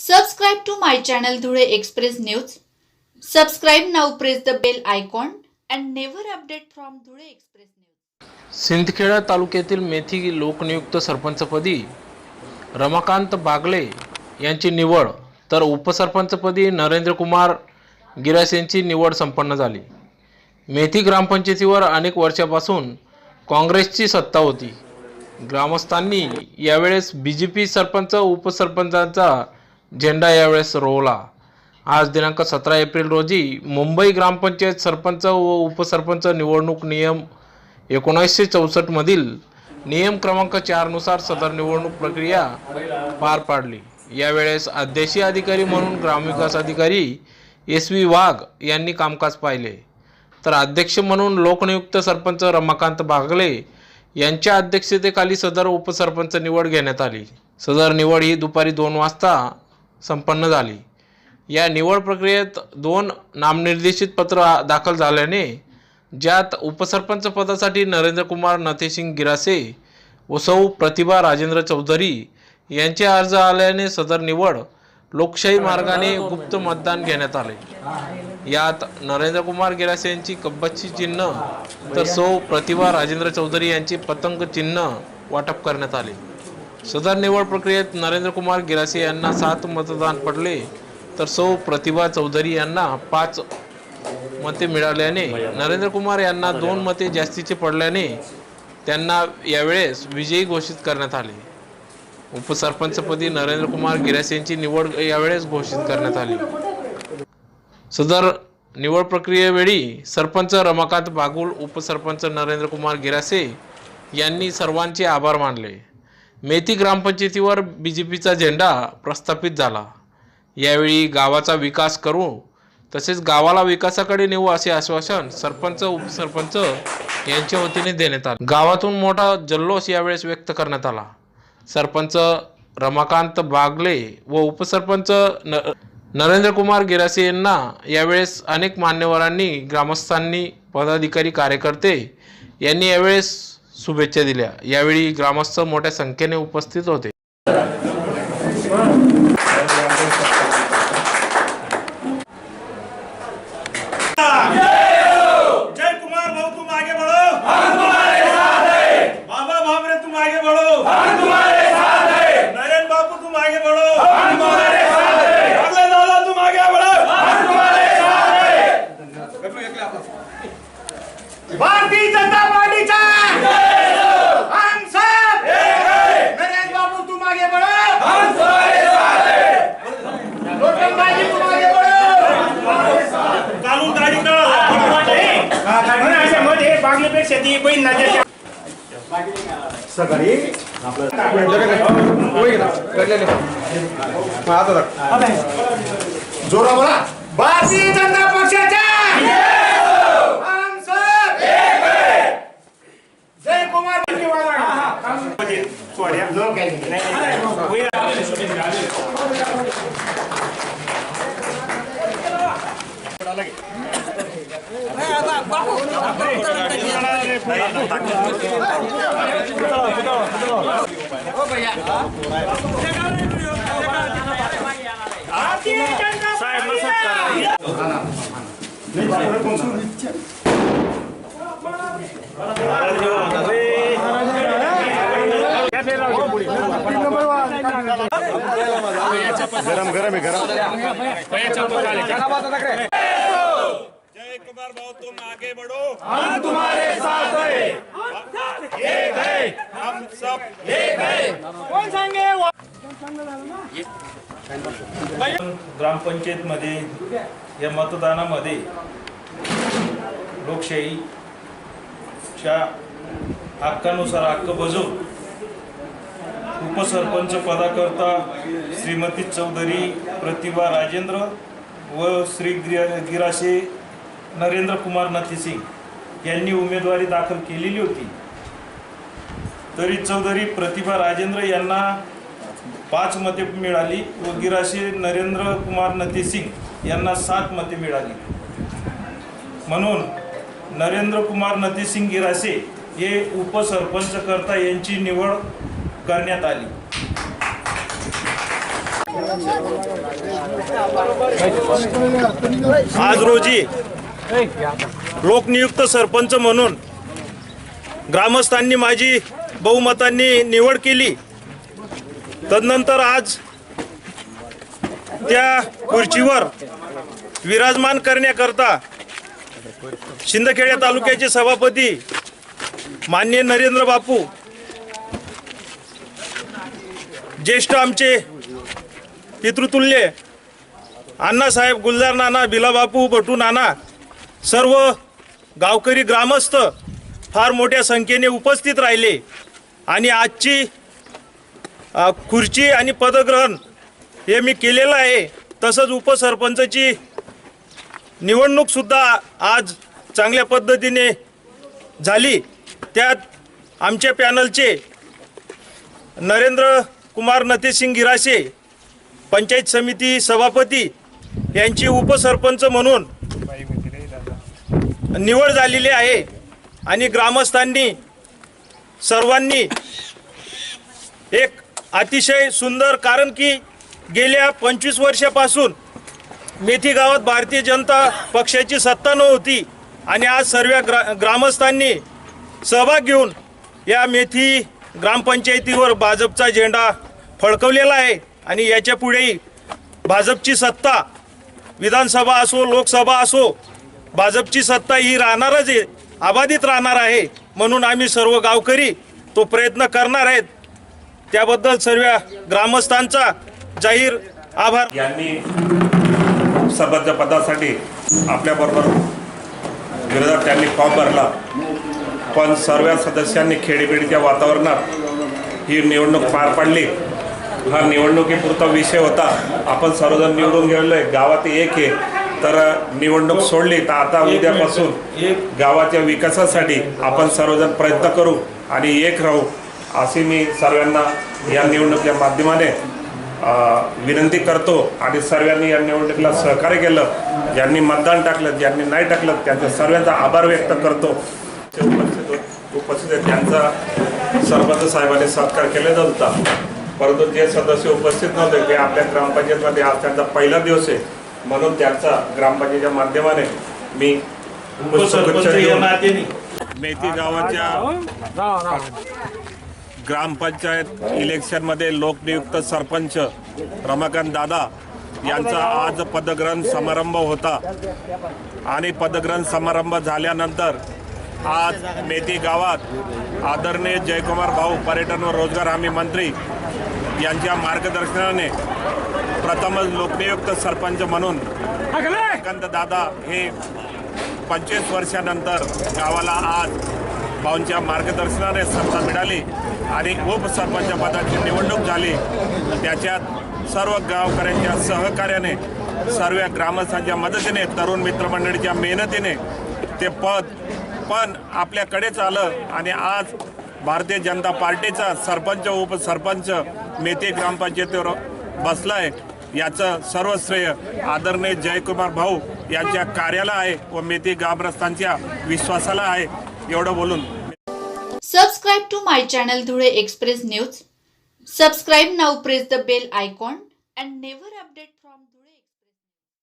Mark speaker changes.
Speaker 1: Subscribe to my channel Dhule express news subscribe now press the bell icon and never update from Dhule express news
Speaker 2: Sindkheda तालुक्यातील मेथी लोकनियुक्त सरपंचपदी रमाकांत बागले यांची निवड तर उपसरपंचपदी नरेंद्रकुमार grass यांची निवड संपन्न झाली. मेथी ग्रामपंचायतीवर अनेक वर्षापासून काँग्रेसची सत्ता होती. ग्रामस्थांनी यावेळेस बी जे पी सरपंच उपसरपंचांचा झेंडा यावेळेस रोवला. आज दिनांक सतरा एप्रिल रोजी मुंबई ग्रामपंचायत सरपंच व उपसरपंच निवडणूक नियम एकोणीसशे चौसष्टमधील नियम क्रमांक चारनुसार सदर निवडणूक प्रक्रिया पार पाडली. यावेळेस अध्यक्षीय अधिकारी म्हणून ग्रामविकास अधिकारी एस व्ही वाघ यांनी कामकाज पाहिले. तर अध्यक्ष म्हणून लोकनियुक्त सरपंच रमाकांत बागले यांच्या अध्यक्षतेखाली सदर उपसरपंच निवड घेण्यात आली. सदर निवड ही दुपारी दोन वाजता संपन्न झाली. या निवड प्रक्रियेत दोन नामनिर्देशित पत्र दाखल झाल्याने ज्यात उपसरपंच पदासाठी नरेंद्रकुमार नथेसिंग गिरासे व सौ प्रतिभा राजेंद्र चौधरी यांचे अर्ज आल्याने सदर निवड लोकशाही मार्गाने गुप्त मतदान घेण्यात आले. यात नरेंद्रकुमार गिरासे यांची कब्बची चिन्ह तर सौ प्रतिभा राजेंद्र चौधरी यांची पतंग चिन्ह वाटप करण्यात आले. सदर निवड प्रक्रियेत नरेंद्रकुमार गिरासे यांना सात मतदान पडले तर सौ प्रतिभा चौधरी यांना पाच मते मिळाल्याने नरेंद्र कुमार यांना दोन मते जास्तीचे पडल्याने त्यांना यावेळेस विजयी घोषित करण्यात आले. उपसरपंचपदी नरेंद्र कुमार गिरासे यांची निवड यावेळेस घोषित करण्यात आली. सदर निवड प्रक्रियेवेळी सरपंच रमाकांत बागुल उपसरपंच नरेंद्र कुमार गिरासे यांनी सर्वांचे आभार मानले. मेथी ग्रामपंचायतीवर बी जे पीचा झेंडा प्रस्थापित झाला. यावेळी गावाचा विकास करू तसेच गावाला विकासाकडे नेऊ असे आश्वासन सरपंच उपसरपंच यांच्या वतीने देण्यात आले. गावातून मोठा जल्लोष यावेळेस व्यक्त करण्यात आला. सरपंच रमाकांत बागले व उपसरपंच न नरेंद्रकुमार गिरासे यांना यावेळेस अनेक मान्यवरांनी ग्रामस्थांनी पदाधिकारी कार्यकर्ते यांनी यावेळेस शुभेच्छा दिल्या. यावेळी ग्रामस्थ मोठ्या संख्येने उपस्थित होते.
Speaker 3: जय कुमार भाऊ तुम आगे बढ़ो. हम तुम्हारे साथ हैं। बाबा तुम आगे बढ़ो हम तुम्हारे साथ हैं नरेन बापू तुम आगे बढ़ो हम तुम्हारे साथ हैं अगले दादा तुम आगे बढ़ो हम तुम्हारे साथ हैं भारतीय जनता पार्टीचा हम सब नरेन बाबू तुम आगे बढ़ो हम तुम्हारे साथ हैं लोटन भाई तुम आगे बढ़ो चालू गाडी का बागलेपेक्षा ती बहीण नद्याच्या सकाळी जोरा बोला. भारतीय जनता पक्षाच्या जय कुमार सोड्या लोक भारतीय जनता
Speaker 4: गरम गरम आहे गरम
Speaker 3: कुमार भाऊ तुम आगे बढ़ो। हम तुम्हारे साथ हैं। एक है हम सब एक है कौन सांगे
Speaker 5: ग्रामपंचायतमध्ये या मतदानामध्ये लोकशाहीच्या हक्कानुसार हक्क बजावून उपसरपंच पदाकरता श्रीमती चौधरी प्रतिभा राजेंद्र व श्री गिरा गिराशे नरेंद्र कुमार नथीसिंग यांनी उमेदवारी दाखल केलेली होती. तरी चौधरी प्रतिभा राजेंद्र यांना पाच मते मिळाली व गिराशे नरेंद्र कुमार नथीसिंग यांना सात मते मिळाली. म्हणून नरेंद्र कुमार नथीसिंग गिरासे हे उपसरपंच करता यांची निवड करण्यात आली. आज रोजी लोकनियुक्त सरपंच म्हणून ग्रामस्थांनी माझी बहुमतांनी निवड केली. तदनंतर आज त्या खुर्चीवर विराजमान करण्याकरता शिंदखेड्या तालुक्याचे सभापती मान्य नरेंद्र बापू ज्येष्ठ आमचे पितृतुल्य अण्णासाहेब गुलजार नाना बिलाबापू बटू नाना सर्व गावकरी ग्रामस्थ फार मोठ्या संख्येने उपस्थित राहिले आणि आजची खुर्ची आणि पदग्रहण हे मी केलेलं आहे. तसंच उपसरपंचची निवडणूकसुद्धा आज चांगल्या पद्धतीने झाली. त्यात आमच्या पॅनलचे नरेंद्र कुमार नथेसिंग गिराशे पंचायत समिती सभापती यांची उपसरपंच म्हणून निवड झालेली आहे आणि ग्रामस्थांनी सर्वांनी एक अतिशय सुंदर कारण की गेल्या पंचवीस वर्षापासून मेथी गावात भारतीय जनता पक्षाची सत्ता नव्हती आणि आज सर्व ग्रा ग्रामस्थांनी सहभाग घेऊन या मेथी ग्रामपंचायतीवर भाजपचा झेंडा फडकवलेला आहे आणि याच्या पुढेही भाजपची सत्ता विधानसभा असो लोकसभा असो भाजपची सत्ता ही राहणारच आहे अबाधित राहणार आहे म्हणून आम्ही सर्व गावकरी तो प्रयत्न करणार आहेत. त्याबद्दल सर्व ग्रामस्थांचा जाहीर आभार.
Speaker 6: यांनी सरपंच पदासाठी आपल्याबरोबर विरोधात त्यांनी फॉर्म भरला. पण सर्व सदस्यांनी खेळीमेळीच्या वातावरणात ही निवडणूक पार पाडली. हा निवडणुकीपुरता विषय होता. आपण सर्वजण निवडून गेलेलो आहे. गावात एक आहे. तर निवडणूक सोडली तर आता उद्यापासून गावाच्या विकासासाठी आपण सर्वजण प्रयत्न करू आणि एक राहू अशी मी सर्वांना या निवडणुकीच्या माध्यमाने विनंती करतो आणि सर्वांनी या निवडणुकीला सहकार्य केलं ज्यांनी मतदान टाकलं ज्यांनी नाही टाकलं त्यांचा सर्वांचा आभार व्यक्त करतो. उपस्थित आहेत त्यांचा सरपंच साहेबांनी सत्कार केला होता परंतु जे सदस्य उपस्थित नव्हते ते आपल्या ग्रामपंचायतमध्ये आज त्यांचा पहिला दिवस आहे म्हणून त्यांचा ग्रामपंचायतीच्या माध्यमाने मी मेथी गावाच्या ग्रामपंचायत इलेक्शनमध्ये लोकनियुक्त सरपंच रमाकांत दादा यांचा आज पदग्रहण समारंभ होता. आणि पदग्रहण समारंभ झाल्यानंतर आज मेथी गावात आदरणीय जयकुमार भाऊ पर्यटन व रोजगार हमी मंत्री यांच्या मार्गदर्शनाने प्रथमच लोकनियुक्त सरपंच म्हणून दादा हे पंचवीस वर्षानंतर गावाला आज भाऊंच्या मार्गदर्शनाने सत्ता मिळाली आणि उपसरपंच पदाची निवडणूक झाली. त्याच्यात सर्व गावकऱ्यांच्या सहकार्याने सर्व ग्रामस्थांच्या मदतीने तरुण मित्रमंडळीच्या मेहनतीने ते पद पण आपल्याकडेच आलं आणि आज भारतीय जनता पार्टीचा सरपंच उपसरपंच मेथे ग्रामपंचायतीवर बसलाय याचं सर्व श्रेय आदरणीय जयकुमार भाऊ यांच्या कार्याला आहे व मेथी ग्रामस्थांच्या विश्वासाला आहे. एवढं बोलून
Speaker 1: subscribe to my channel Dhule express news subscribe now press the bell icon and never update